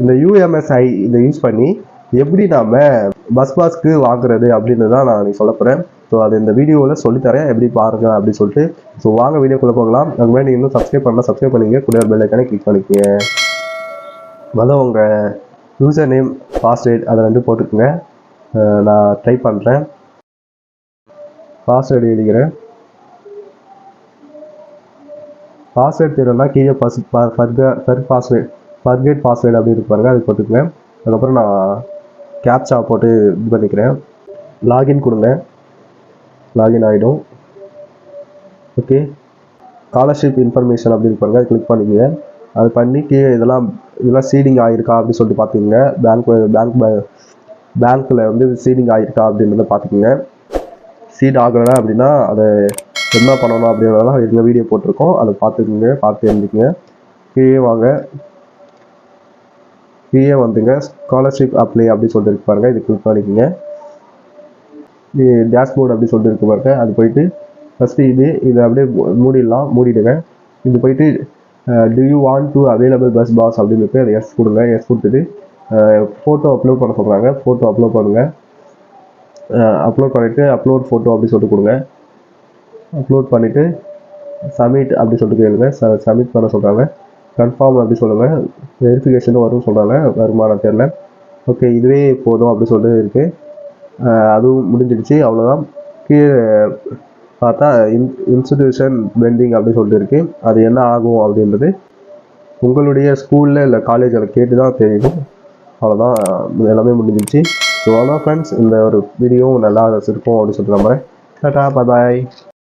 இந்த யூஎம்எஸ்ஐ இதை யூஸ் பண்ணி எப்படி நாம் பஸ் பாஸ்க்கு வாங்குறது அப்படின்னு தான் நான் நீ சொல்ல போகிறேன் ஸோ அது இந்த வீடியோவில் சொல்லித்தரேன் எப்படி பாருங்க அப்படின்னு சொல்லிட்டு. ஸோ வாங்க வீடியோக்குள்ளே போகலாம். அதுக்கு நீங்கள் இன்னும் சப்ஸ்கிரைப் பண்ணால் சப்ஸ்கிரைப் பண்ணிங்க கூட பெல் ஐக்கானே கிளிக் பண்ணிக்கங்க. முதல்ல உங்கள் யூசர் நேம் பாஸ்வேர்ட் அதை ரெண்டு போட்டுக்கோங்க. நான் ட்ரை பண்ணுறேன் பாஸ்வேர்டு எழுதிக்கிறேன். பாஸ்வேர்ட் தெரியலனா கீழே பஸ் ஃபர்க் பாஸ்வேர்ட் ஃபர்கேட் பாஸ்வேர்டு அப்படின்னு பாருங்க அது போட்டுக்குவேன் அதுக்கப்புறம் நான் கேப்சா போட்டு இது பண்ணிக்கிறேன். லாகின் கொடுங்க. லாகின் ஆகிடும் ஓகே ஸ்காலர்ஷிப் இன்ஃபர்மேஷன் அப்படின்னு பாருங்க கிளிக் பண்ணிக்கங்க. அது பண்ணி கீழே இதெல்லாம் இதெல்லாம் சீடிங் ஆகிருக்கா அப்படின்னு சொல்லிட்டு பார்த்துக்கோங்க. பேங்க் பேங்க் பேங்க்கில் வந்து சீடிங் ஆகிருக்கா அப்படின்றத பார்த்துக்குங்க. சீட் ஆகலைன்னா அப்படின்னா அதை என்ன பண்ணணும் அப்படின்றதெல்லாம் எங்கள் வீடியோ போட்டிருக்கோம். அதை பார்த்துக்குங்க பார்த்து எழுதிக்கங்க. கீழே வாங்க. கீழே வந்துங்க. ஸ்காலர்ஷிப் அப்ளை அப்படின்னு சொல்லிட்டு பாருங்கள் பாருங்க. இது கிளிக் பண்ணிக்கோங்க. இது அப்படின்னு சொல்லிட்டு இருக்கு பாருங்க. அது போயிட்டு ஃபஸ்ட்டு இது இதை அப்படியே மூடிடலாம். மூடிடுங்க. இது போயிட்டு do you want to available bus pass அப்படின்னு இருக்கு. அதை எஸ் கொடுங்க. எஸ் கொடுத்துட்டு ஃபோட்டோ அப்லோட் பண்ண சொல்கிறாங்க ஃபோட்டோ அப்லோட் பண்ணுங்கள் அப்லோட் பண்ணிவிட்டு அப்லோட் ஃபோட்டோ அப்படி சொல்லிட்டு கொடுங்க. அப்லோட் பண்ணிவிட்டு சப்மிட் அப்படி சொல்லிட்டு கேளுங்க. ச சப்மிட் பண்ண சொல்கிறாங்க கன்ஃபார்ம் அப்படின்னு சொல்லுங்கள் வெரிஃபிகேஷனும் வரும்னு சொல்கிறாங்க வருமானம் தெரில ஓகே இதுவே போதும் அப்படின்னு சொல்லிட்டு இருக்குது அதுவும் முடிஞ்சிடுச்சு அவ்வளோதான் கீழே பார்த்தா இன் இன்ஸ்டிடியூஷன் பெண்டிங் அப்படின்னு சொல்லிட்டு இருக்கு. அது என்ன ஆகும் அப்படின்றது உங்களுடைய ஸ்கூலில் இல்லை காலேஜில் கேட்டு தான் தெரியும். அவ்வளோதான் எல்லாமே முடிஞ்சிடுச்சு. ஸோ அவ்வளோ ஃப்ரெண்ட்ஸ் இந்த ஒரு வீடியோவும் நல்லா இருக்கும் அப்படின்னு சொல்லிட்டு நம்புறேன். டாட்டா பாய்